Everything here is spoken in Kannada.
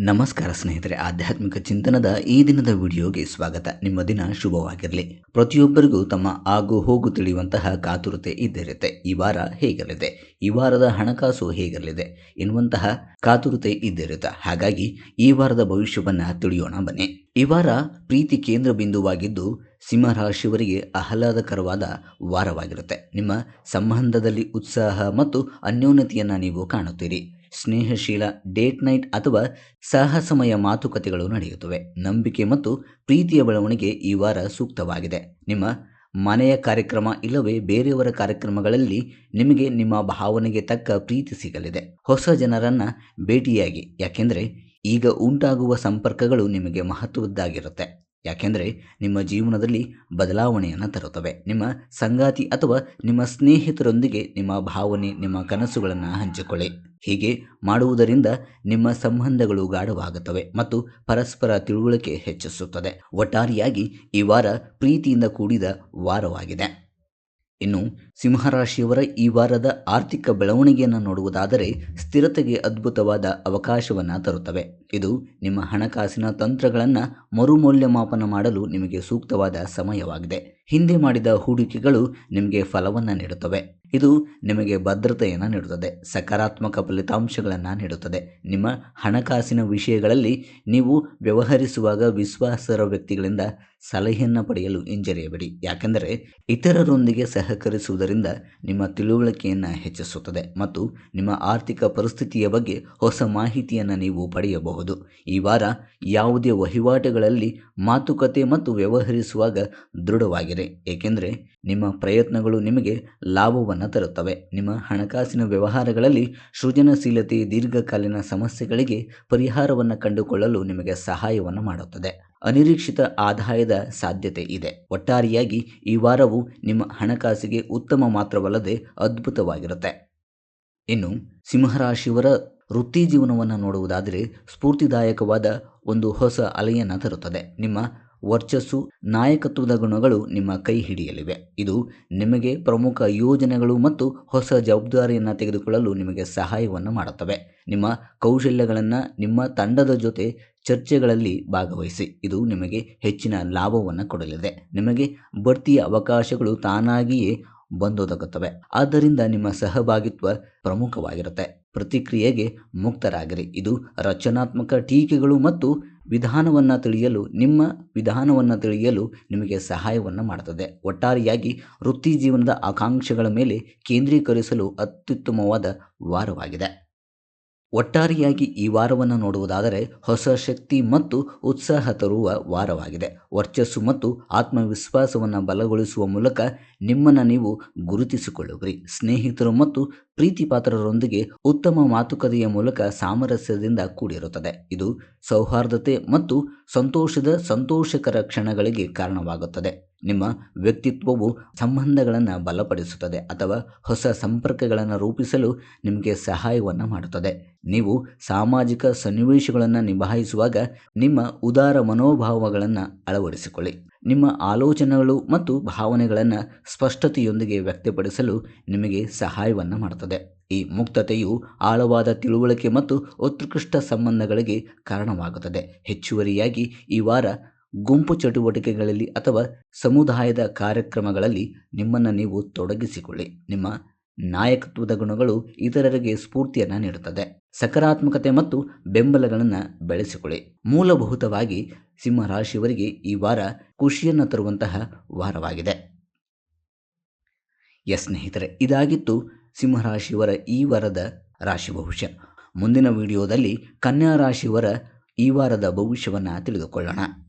ನಮಸ್ಕಾರ ಸ್ನೇಹಿತರೆ, ಆಧ್ಯಾತ್ಮಿಕ ಚಿಂತನದ ಈ ದಿನದ ವಿಡಿಯೋಗೆ ಸ್ವಾಗತ. ನಿಮ್ಮ ದಿನ ಶುಭವಾಗಿರಲಿ. ಪ್ರತಿಯೊಬ್ಬರಿಗೂ ತಮ್ಮ ಆಗು ಹೋಗು ತಿಳಿಯುವಂತಹ ಕಾತುರತೆ ಇದ್ದಿರುತ್ತೆ. ಈ ವಾರ ಹೇಗಿರಲಿದೆ? ಈ ವಾರದ ಹಣಕಾಸು ಹೇಗಿರಲಿದೆ? ಎನ್ನುವಂತಹ ಕಾತುರತೆ ಇದ್ದಿರುತ್ತೆ. ಹಾಗಾಗಿ ಈ ವಾರದ ಭವಿಷ್ಯವನ್ನ ತಿಳಿಯೋಣ ಬನ್ನಿ. ಈ ವಾರ ಪ್ರೀತಿ ಕೇಂದ್ರ ಬಿಂದುವಾಗಿದ್ದು ಸಿಂಹರಾಶಿಯವರಿಗೆ ಆಹ್ಲಾದಕರವಾದ ವಾರವಾಗಿರುತ್ತೆ. ನಿಮ್ಮ ಸಂಬಂಧದಲ್ಲಿ ಉತ್ಸಾಹ ಮತ್ತು ಅನ್ಯೋನ್ಯತೆಯನ್ನು ನೀವು ಕಾಣುತ್ತೀರಿ. ಸ್ನೇಹಶೀಲ, ಡೇಟ್ ನೈಟ್ ಅಥವಾ ಸಾಹಸಮಯ ಮಾತುಕತೆಗಳು ನಡೆಯುತ್ತವೆ. ನಂಬಿಕೆ ಮತ್ತು ಪ್ರೀತಿಯ ಬೆಳವಣಿಗೆ ಈ ವಾರ ಸೂಕ್ತವಾಗಿದೆ. ನಿಮ್ಮ ಮನೆಯ ಕಾರ್ಯಕ್ರಮ ಇಲ್ಲವೇ ಬೇರೆಯವರ ಕಾರ್ಯಕ್ರಮಗಳಲ್ಲಿ ನಿಮಗೆ ನಿಮ್ಮ ಭಾವನೆಗೆ ತಕ್ಕ ಪ್ರೀತಿ ಸಿಗಲಿದೆ. ಹೊಸ ಜನರನ್ನು ಭೇಟಿಯಾಗಿ, ಯಾಕೆಂದರೆ ಈಗ ಉಂಟಾಗುವ ಸಂಪರ್ಕಗಳು ನಿಮಗೆ ಮಹತ್ವದ್ದಾಗಿರುತ್ತೆ. ಯಾಕೆಂದರೆ ನಿಮ್ಮ ಜೀವನದಲ್ಲಿ ಬದಲಾವಣೆಯನ್ನು ತರುತ್ತವೆ. ನಿಮ್ಮ ಸಂಗಾತಿ ಅಥವಾ ನಿಮ್ಮ ಸ್ನೇಹಿತರೊಂದಿಗೆ ನಿಮ್ಮ ಭಾವನೆ, ನಿಮ್ಮ ಕನಸುಗಳನ್ನು ಹಂಚಿಕೊಳ್ಳಿ. ಹೀಗೆ ಮಾಡುವುದರಿಂದ ನಿಮ್ಮ ಸಂಬಂಧಗಳು ಗಾಢವಾಗುತ್ತವೆ ಮತ್ತು ಪರಸ್ಪರ ತಿಳುವಳಿಕೆ ಹೆಚ್ಚಿಸುತ್ತದೆ. ಒಟ್ಟಾರೆಯಾಗಿ ಈ ವಾರ ಪ್ರೀತಿಯಿಂದ ಕೂಡಿದ ವಾರವಾಗಿದೆ. ಇನ್ನು ಸಿಂಹರಾಶಿಯವರ ಈ ವಾರದ ಆರ್ಥಿಕ ಬೆಳವಣಿಗೆಯನ್ನು ನೋಡುವುದಾದರೆ ಸ್ಥಿರತೆಗೆ ಅದ್ಭುತವಾದ ಅವಕಾಶವನ್ನು ತರುತ್ತವೆ. ಇದು ನಿಮ್ಮ ಹಣಕಾಸಿನ ತಂತ್ರಗಳನ್ನು ಮರುಮೌಲ್ಯಮಾಪನ ಮಾಡಲು ನಿಮಗೆ ಸೂಕ್ತವಾದ ಸಮಯವಾಗಿದೆ. ಹಿಂದೆ ಮಾಡಿದ ಹೂಡಿಕೆಗಳು ನಿಮಗೆ ಫಲವನ್ನು ನೀಡುತ್ತವೆ. ಇದು ನಿಮಗೆ ಭದ್ರತೆಯನ್ನು ನೀಡುತ್ತದೆ. ಸಕಾರಾತ್ಮಕ ಫಲಿತಾಂಶಗಳನ್ನು ನೀಡುತ್ತದೆ. ನಿಮ್ಮ ಹಣಕಾಸಿನ ವಿಷಯಗಳಲ್ಲಿ ನೀವು ವ್ಯವಹರಿಸುವಾಗ ವಿಶ್ವಾಸರ ವ್ಯಕ್ತಿಗಳಿಂದ ಸಲಹೆಯನ್ನು ಪಡೆಯಲು ಹಿಂಜರಿಯಬೇಡಿ. ಯಾಕೆಂದರೆ ಇತರರೊಂದಿಗೆ ಸಹಕರಿಸುವುದರಿಂದ ನಿಮ್ಮ ತಿಳುವಳಿಕೆಯನ್ನು ಹೆಚ್ಚಿಸುತ್ತದೆ ಮತ್ತು ನಿಮ್ಮ ಆರ್ಥಿಕ ಪರಿಸ್ಥಿತಿಯ ಬಗ್ಗೆ ಹೊಸ ಮಾಹಿತಿಯನ್ನು ನೀವು ಪಡೆಯಬಹುದು. ಈ ವಾರ ಯಾವುದೇ ವಹಿವಾಟುಗಳಲ್ಲಿ ಮಾತುಕತೆ ಮತ್ತು ವ್ಯವಹರಿಸುವಾಗ ದೃಢವಾಗಿರಿ. ಏಕೆಂದರೆ ನಿಮ್ಮ ಪ್ರಯತ್ನಗಳು ನಿಮಗೆ ಲಾಭವನ್ನು ತರುತ್ತವೆ. ನಿಮ್ಮ ಹಣಕಾಸಿನ ವ್ಯವಹಾರಗಳಲ್ಲಿ ಸೃಜನಶೀಲತೆ, ದೀರ್ಘಕಾಲೀನ ಸಮಸ್ಯೆಗಳಿಗೆ ಪರಿಹಾರವನ್ನು ಕಂಡುಕೊಳ್ಳಲು ನಿಮಗೆ ಸಹಾಯವನ್ನು ಮಾಡುತ್ತದೆ. ಅನಿರೀಕ್ಷಿತ ಆದಾಯದ ಸಾಧ್ಯತೆ ಇದೆ. ಒಟ್ಟಾರೆಯಾಗಿ ಈ ವಾರವು ನಿಮ್ಮ ಹಣಕಾಸಿಗೆ ಉತ್ತಮ ಮಾತ್ರವಲ್ಲದೆ ಅದ್ಭುತವಾಗಿರುತ್ತೆ. ಇನ್ನು, ಸಿಂಹರಾಶಿಯವರ ವೃತ್ತಿ ಜೀವನವನ್ನು ನೋಡುವುದಾದರೆ ಸ್ಫೂರ್ತಿದಾಯಕವಾದ ಒಂದು ಹೊಸ ಅಲೆಯನ್ನು ತರುತ್ತದೆ. ನಿಮ್ಮ ವರ್ಚಸ್ಸು, ನಾಯಕತ್ವದ ಗುಣಗಳು ನಿಮ್ಮ ಕೈ ಹಿಡಿಯಲಿವೆ. ಇದು ನಿಮಗೆ ಪ್ರಮುಖ ಯೋಜನೆಗಳು ಮತ್ತು ಹೊಸ ಜವಾಬ್ದಾರಿಯನ್ನು ತೆಗೆದುಕೊಳ್ಳಲು ನಿಮಗೆ ಸಹಾಯವನ್ನು ಮಾಡುತ್ತವೆ. ನಿಮ್ಮ ಕೌಶಲ್ಯಗಳನ್ನು ನಿಮ್ಮ ತಂಡದ ಜೊತೆ ಚರ್ಚೆಗಳಲ್ಲಿ ಭಾಗವಹಿಸಿ. ಇದು ನಿಮಗೆ ಹೆಚ್ಚಿನ ಲಾಭವನ್ನು ಕೊಡಲಿದೆ. ನಿಮಗೆ ಬಡ್ತಿಯ ಅವಕಾಶಗಳು ತಾನಾಗಿಯೇ ಬಂದೊದಗುತ್ತವೆ. ಆದ್ದರಿಂದ ನಿಮ್ಮ ಸಹಭಾಗಿತ್ವ ಪ್ರಮುಖವಾಗಿರುತ್ತೆ. ಪ್ರತಿಕ್ರಿಯೆಗೆ ಮುಕ್ತರಾಗಿರಿ. ಇದು ರಚನಾತ್ಮಕ ಟೀಕೆಗಳು ಮತ್ತು ವಿಧಾನವನ್ನು ತಿಳಿಯಲು, ನಿಮ್ಮ ವಿಧಾನವನ್ನು ತಿಳಿಯಲು ನಿಮಗೆ ಸಹಾಯವನ್ನು ಮಾಡುತ್ತದೆ ಒಟ್ಟಾರೆಯಾಗಿ ವೃತ್ತಿ ಜೀವನದ ಆಕಾಂಕ್ಷೆಗಳ ಮೇಲೆ ಕೇಂದ್ರೀಕರಿಸಲು ಅತ್ಯುತ್ತಮವಾದ ವಾರವಾಗಿದೆ. ಒಟ್ಟಾರೆಯಾಗಿ ಈ ವಾರವನ್ನು ನೋಡುವುದಾದರೆ ಹೊಸ ಶಕ್ತಿ ಮತ್ತು ಉತ್ಸಾಹ ತರುವ ವಾರವಾಗಿದೆ. ವರ್ಚಸ್ಸು ಮತ್ತು ಆತ್ಮವಿಶ್ವಾಸವನ್ನು ಬಲಗೊಳಿಸುವ ಮೂಲಕ ನಿಮ್ಮನ್ನು ನೀವು ಗುರುತಿಸಿಕೊಳ್ಳುವಿರಿ. ಸ್ನೇಹಿತರು ಮತ್ತು ಪ್ರೀತಿಪಾತ್ರರೊಂದಿಗೆ ಉತ್ತಮ ಮಾತುಕತೆಯ ಮೂಲಕ ಸಾಮರಸ್ಯದಿಂದ ಕೂಡಿರುತ್ತದೆ. ಇದು ಸೌಹಾರ್ದತೆ ಮತ್ತು ಸಂತೋಷದ ಸಂತೋಷಕರ ಕ್ಷಣಗಳಿಗೆ ಕಾರಣವಾಗುತ್ತದೆ. ನಿಮ್ಮ ವ್ಯಕ್ತಿತ್ವವು ಸಂಬಂಧಗಳನ್ನು ಬಲಪಡಿಸುತ್ತದೆ ಅಥವಾ ಹೊಸ ಸಂಪರ್ಕಗಳನ್ನು ರೂಪಿಸಲು ನಿಮಗೆ ಸಹಾಯವನ್ನು ಮಾಡುತ್ತದೆ. ನೀವು ಸಾಮಾಜಿಕ ಸನ್ನಿವೇಶಗಳನ್ನು ನಿಭಾಯಿಸುವಾಗ ನಿಮ್ಮ ಉದಾರ ಮನೋಭಾವಗಳನ್ನು ಅಳವಡಿಸಿಕೊಳ್ಳಿ. ನಿಮ್ಮ ಆಲೋಚನೆಗಳು ಮತ್ತು ಭಾವನೆಗಳನ್ನು ಸ್ಪಷ್ಟತೆಯೊಂದಿಗೆ ವ್ಯಕ್ತಪಡಿಸಲು ನಿಮಗೆ ಸಹಾಯವನ್ನು ಮಾಡುತ್ತದೆ. ಈ ಮುಕ್ತತೆಯು ಆಳವಾದ ತಿಳುವಳಿಕೆ ಮತ್ತು ಉತ್ಕೃಷ್ಟ ಸಂಬಂಧಗಳಿಗೆ ಕಾರಣವಾಗುತ್ತದೆ. ಹೆಚ್ಚುವರಿಯಾಗಿ ಈ ವಾರ ಗುಂಪು ಚಟುವಟಿಕೆಗಳಲ್ಲಿ ಅಥವಾ ಸಮುದಾಯದ ಕಾರ್ಯಕ್ರಮಗಳಲ್ಲಿ ನಿಮ್ಮನ್ನು ನೀವು ತೊಡಗಿಸಿಕೊಳ್ಳಿ. ನಿಮ್ಮ ನಾಯಕತ್ವದ ಗುಣಗಳು ಇತರರಿಗೆ ಸ್ಫೂರ್ತಿಯನ್ನು ನೀಡುತ್ತದೆ. ಸಕಾರಾತ್ಮಕತೆ ಮತ್ತು ಬೆಂಬಲಗಳನ್ನು ಬೆಳೆಸಿಕೊಳ್ಳಿ. ಮೂಲಭೂತವಾಗಿ ಸಿಂಹರಾಶಿಯವರಿಗೆ ಈ ವಾರ ಖುಷಿಯನ್ನು ತರುವಂತಹ ವಾರವಾಗಿದೆ. ಎಸ್ ಸ್ನೇಹಿತರೆ, ಇದಾಗಿತ್ತು ಸಿಂಹರಾಶಿಯವರ ಈ ವಾರದ ರಾಶಿ ಭವಿಷ್ಯ. ಮುಂದಿನ ವಿಡಿಯೋದಲ್ಲಿ ಕನ್ಯಾ ರಾಶಿಯವರ ಈ ವಾರದ ಭವಿಷ್ಯವನ್ನು ತಿಳಿದುಕೊಳ್ಳೋಣ.